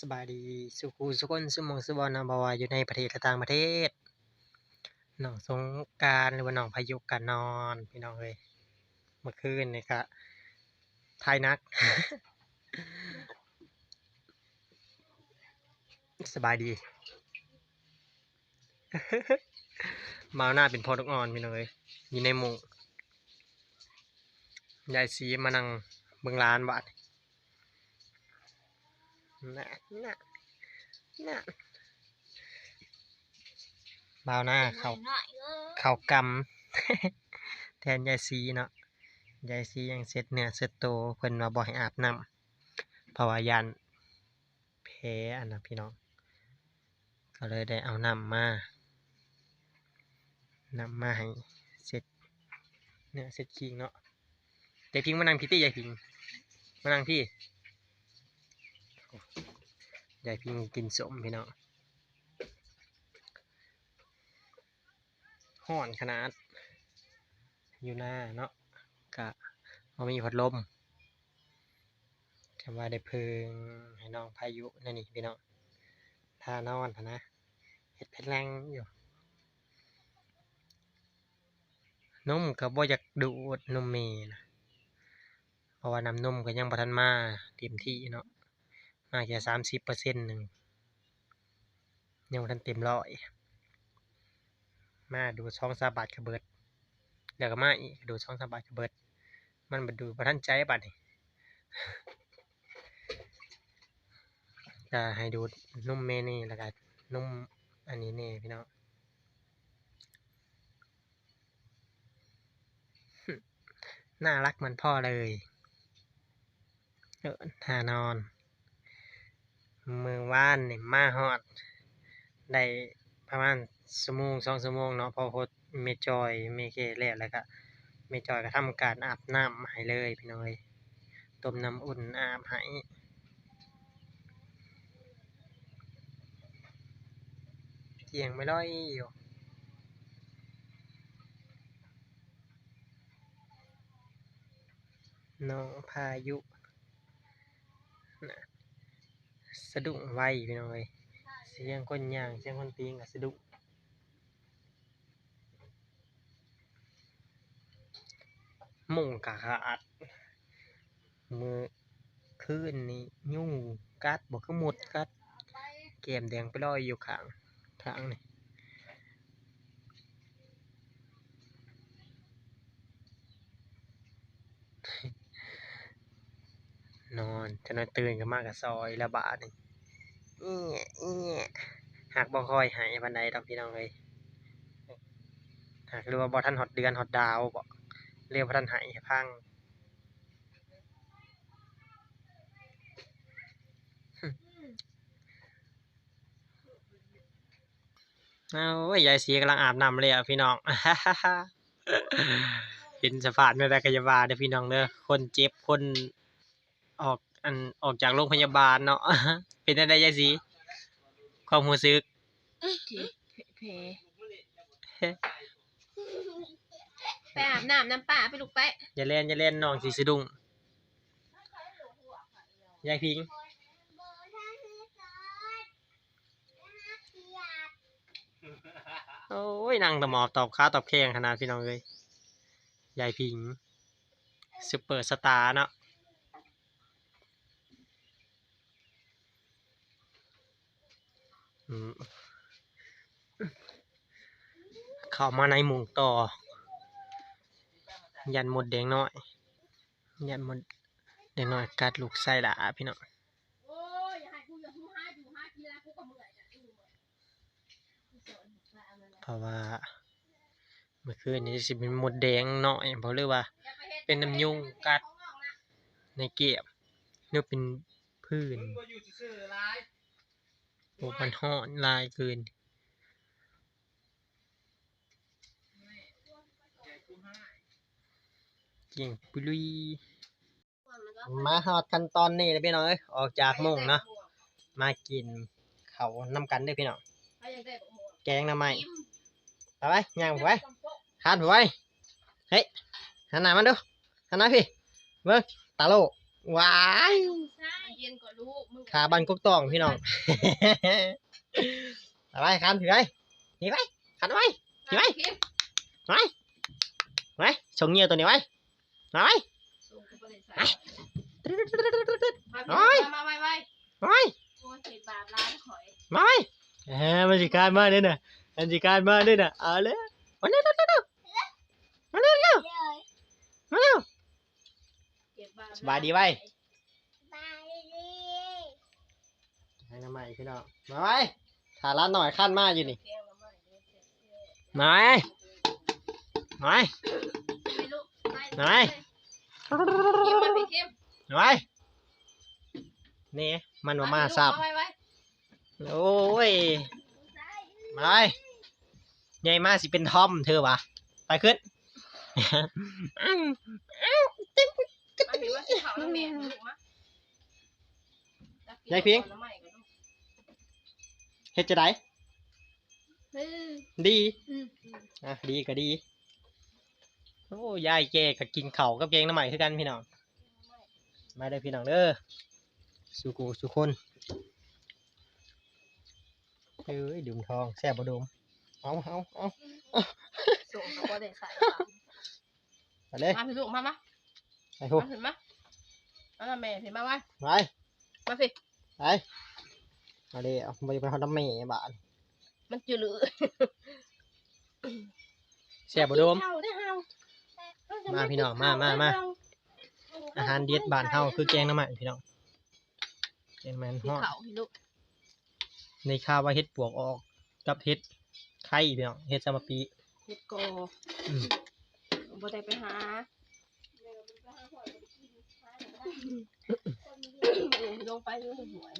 สบายดีสุขูสุคนสุมองสุบอลนะบ่ว่าอยู่ในประเทศและต่างประเทศน้องสงการหรือว่าน้องพายุกันนอนพี่น้องเอ้ยเมื่อคืนนี่ก็ทายนัก สบายดี มาหน้าเป็นพอดกอ่อนพี่น้องเอ้ยอยู่ในหมุงยายสีมานั่งเบิ่งร้านบาด น่ะน่ะน่ะบ่าวหน้าเขาเขากำ แทนยายซีเนาะยายซียังเสร็จเนื้อเสร็จโตวเพิ่นว่าบ่ให้อาบน้ำเพราะว่ายันแพ้อันนะพี่น้อง ก็เลยได้เอาน้ำมานำมาให้เสร็จเนื้อเสร็จคิงเนาะยายพิงมานั่งพี่ตี้ยายพิงมานั่งพี่ ยายพิงกินสมพี่น้องห้อนขนาด อยู่หน้าเนาะกะเอามีพัดลมจะว่าได้เพิงให้น้องพายุนั่นนี่พี่น้องทานอนพะนะเห็ดเพชรแรงอยู่นมก็บ่อยากดูดนมเมนะเพราะว่าน้ำนมก็ยังบ่ทันมาเต็มที่เนาะ มาแค่สามสิบเปอร์เซ็นต์หนึ่งยังบ่ทันเต็มร้อย มาดูช่องสาบาทกระเบิดแล้วก็มาอีกดูช่องสาบาทกระเบิด มันมาดูประทันใจบัดนี่จะให้ดูนุ่มเมนี่แล้วก็นุ่มอันนี้เนี่พี่น้องน่ารักเหมือนพ่อเลยเออทานอน มือว่านนี่มาฮอด ได้ประมาณชั่วโมงสองชั่วโมงเนาะพอพดเมจอยเมเคแล้วแล้วก็เมจอยก็ทำการอาบน้ำให้เลยพี่น้อยต้มน้ำอุ่นอาบให้เที่ยงไม่ร้อยอยู่น้องพายุนะ สะดุ้งไวพี่น้องเอ้ยเสียงคนย่างเสียงคนตีงกับสะดุ้งมุงกะขาดมือคืนนี้ยุ่งกัดบอกคือหมดกัดเกมแดงไปลอยอยู่ข้างข้างนี่นอนจะนอนตื่นก็มากกับซอยละบาทนี่ อีอีหากบ่คอยหายปันใดดอกพี่น้องเลยหากรือว่าบ่ทันฮอดเดือนฮอดดาวบ่เรียกว่านหายพังเอาโอ้ยยายสีกำลังอาบน้ำเลยอะพี่น้องเห็นสภาพไม่ได้กายาบาลเด้อพี่น้องเด้อคนเจ็บคนออก อันออกจากโรงพยาบาลเนาะ เป็นอะไรยายสีความรู้สึกเพไปอาบน้ำน้ำป่าไปลูกไปอย่าเล่นอย่าเล่นน้องสีสะดุ้งยายพิงโอ้ยนั่งตะหมอบตอบค้าตอบแข้งขนาดพี่น้องเลยยายพิงซุปเปอร์สตาร์เนาะอืม เข้ามาในหมุงต่อ ยันหมดแดงน้อย ยันหมดแดงน้อยกัดลูกไส้ละพี่น้องโอ้ยอย่าให้กูอย่าหูห้าอยเพราะว่าเมื่อคืนนี้สิเป็นหมดแดงน้อยเพราะเรียกว่า เป็นน้ำยุงกัดในเกียบเรียกเป็นพื้น อ้มันห่อนลายเกินเก่งปุลุยมาฮอดกันตอนนี้เลยพี่น้องเอ้ยออกจากมุงเนาะมากินเขาน้ำกันด้อพี่น้องแกงน้ำไม้ไปไปย่างไปไปคานไปไปเฮ้ยหันหน้ามาดูหันหน้าพี่เบิ้งตาโล ว้ายใช่รียนก่อนลูกมึงขาบันกกตองพี่น้องเอาไปคันถือไปนี่ไปคันไว้ไปไว้ไว้ส่งเงียตัวนี้ไว้มาไว้ส่งกูไปเลยใส่มาโอ้ยมามาไว้ไว้มาไว้โอ้ยเห็ดบาปร้านข่อยมาไว้เฮ้ยมันสิการมาเด้อน่ะมันสิการมาเด้อน่ะเอาเลยมาเร็วเร็วเร็วเร็วมาเร็วเร็วมาเร็ว สบายดีไว้ให้น้ำใหม่พี่น้องมาไว้ถ่าร้านหน่อยขั้นมากอยู่นี่แกงละไม้เด้อเจ็บเจ็บมาไว้มาไว้ไปลูกไปไหนเข้มมาพี่เข้มาไว้นี่มันมามาซับโอ้ยมาไว้ใหญ่มากสิเป็นทอมเธอวะไปขึ้นาสิเขาน้ำแม่ลูกมาายพิงละไม้กับลูกเฮ็ดจะได้เออดีอืมอะดีก็ดีโอ้ยายแกก็กินเข่าวกับแกงน้ำใหม่คือกันพี่น้องมาได้อพี่น้องเด้อสุกูสุคนเอ้ยดื่มทองแซ่บบ่ดมเอาเอาเอาส่งเขาก็ได้ใส่ไปเลยมาพี่ลูกมามาไปทุมาถึงมา เอาละแม่พี่มาไว้ไปมาสิ ไปมาเลยเอาไปไปฮอดน้ำแม่บ้านมันจืดหรือแซ่บบ่ดม เฮาได้เฮามาพี่น้องมามามา อาหารเด็ดบ้านเฮาคือแกงน้ำใหม่พี่น้องแกงมันพี่ฮอดเขาพี่ลูกในข้าวว่าเฮ็ดปวกออกกับเฮ็ดไข่พี่น้องเฮ็ดซามะปี เฮ็ดโกอืม บ่ได้ไปหา ลงไปดูหวย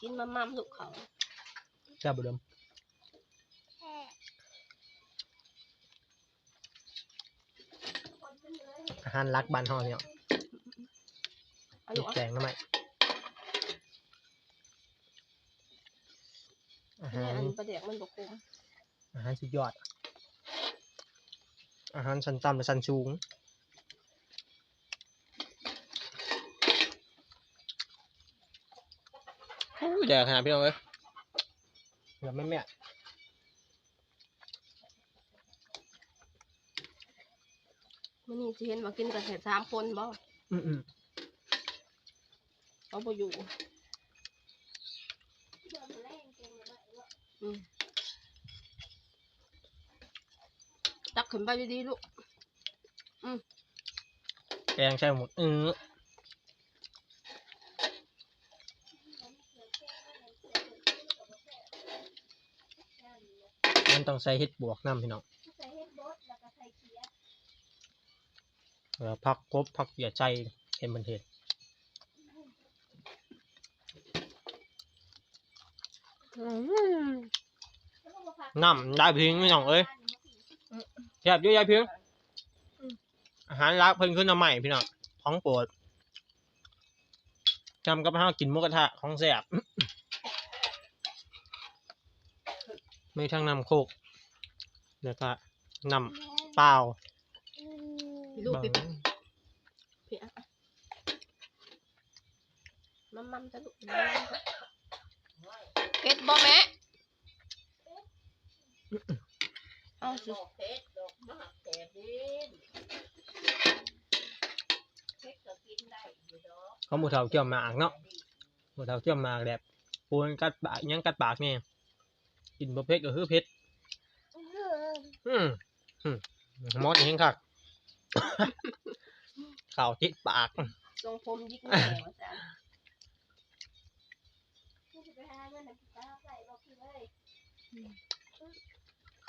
กินมาม่ำลูกเขาแซ่บบ่ดมอาหารรักบ้านเฮาเนี่ยเอาลูลูกกแกงน้ำใหม่อาแม่หารอันประเดี๋ยวมันบ่คุ้มอาหารสุดยอด อาหารชั้นต่ำและชั้นสูงโอ้ย แดกขนาดพี่น้องเอ้ยเดี๋ยวแม่แม่มื้อนี้สิเห็นว่ากินกันแค่สามคนบ่อืมอืมเขาบ่อยู่อืมตักขึ้นไปดีๆลูกแกงใช่หมดเออ มันต้องใส่เห็ดบวกน้ำพี่น้องเออพักกบพักเหยียใจเห็นมันเห็ดน้ำได้พิงพี่น้องเอ้ยแซ่บอยู่ยายพิงอาหารรักเพิ่นขึ้นมาใหม่พี่น้องของโปรดจำกับข้าวกินมุกกระทะของแซ่บ ไม่ทั้งน้ำโคกแล้วก็น้ำเปล่าพี่ลูกบางพี่พี่อะมัมมัมจะลูกเผ็ดบ่แม่เอาสิเขาหมูเถาเกี่ยวหมากเนาะหมูเถาเกี่ยวหมากแบบปูนกัดปากอิหยังกัดปากเนี่ย กินบะเพ็ดก็คือเผ็ดอืมอืมมดเห็นคักข่าวติดปากทรงผมยิกแม่ว่าจ้ะ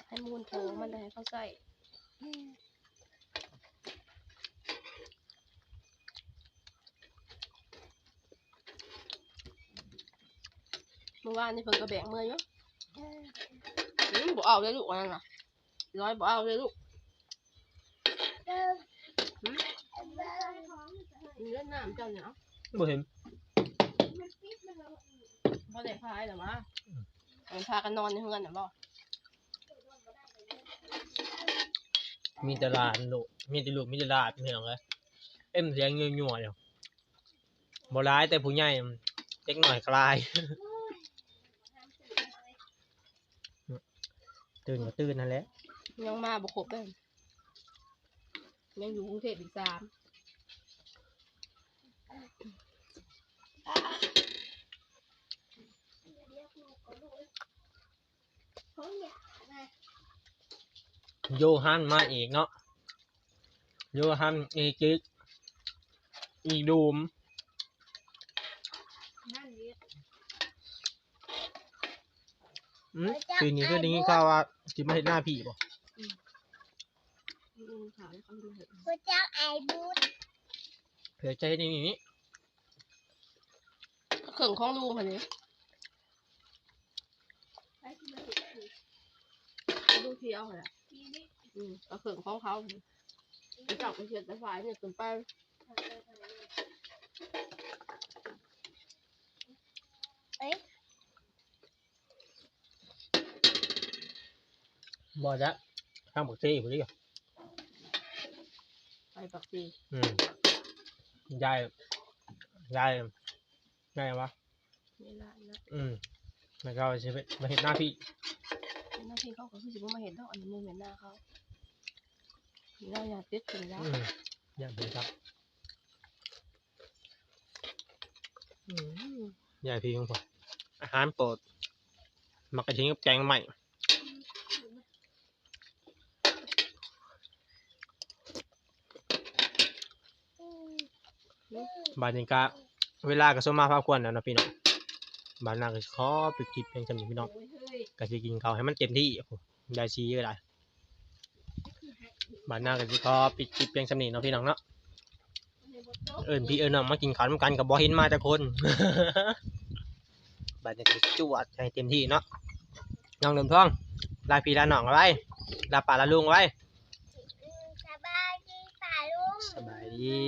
ให้มูลโถมันได้ให้เขาใส่เมื่อวานนี่เพิ่นก็แบ่งมืออยู่ อืมบ่เอาเลยลูกอันนั้นน่ะร้อยบ่เอาเลยลูกอืมเล่นน้ำเจ้าเนี่ยเอาบ่เห็นบ่ได้พายหรอวะเอาพากันนอนในเฮือนน่ะบ่มีแต่ลาดลูกมีแต่ลูกมีแต่ลาดไม่หรอกเลยเอ็มเสียงยั่วๆอยู่บ่ร้ายแต่ผู้ใหญ่เล็กหน่อยคลาย ตื่นก็ตื่นนั่นแหละยังมาบ่ครบเลยยังอยู่กรุงเทพอีกสามโยฮันมาอีกเนาะโยฮันอีกิกอีดูม อืมปีนี้ก็ไดีข่าวว่าจิมาเห็นหน้าพี่บ่อืมขาวแล้วเขาดูเห็นพระเจ้าไอ้บูธเผื่อใจนี่นี่เข่งของลุงคนนี้ลูกเที่ยวเหรออืมเอาเข่งของเขาไปจับไปเชียดแต่ฝ่ายเนี่ยขึ้นไปเอ้ย บ่จะข้างบักซี่ผู้นี้ก่อนไปปักซีอืมยายยายยายวะนี่ละนะอืมแล้วก็จะมาเห็นหน้าพี่หน้าที่เขาก็คือสิบ่มาเห็นเท่าอันนี้มือเห็นหน้าเขาเราอยากติดถึงแล้วอืมอยากเห็นครับอืมยายพี่ของผมอาหารโปรดมักกระทิ้งกับแกงใหม่ อืม บานนี้ก็เวลาก็สมมาพาควรแล้วนะพี่น้องบานหน้าก็สิขอปิดคลิปเพียงเท่านี้พี่น้องโอ้ยเฮ้ยก็สิกินข้าวให้มันเต็มที่โอ้โหได้ซีก็ได้บานหน้าก็สิขอปิดคลิปเพียงเท่านี้เนาะพี่น้องเนาะเอิญพี่เอิญน้องมากินข้าวนำกันกับบ่เห็นมาจากคนบานนี้ก็สิจวดให้เต็มที่เนาะน้องเดิมท่องลาพี่ลาน้องเอาไว้ลาป่าลาลุงเอาไว้สบายดีป่าลุงสบายดี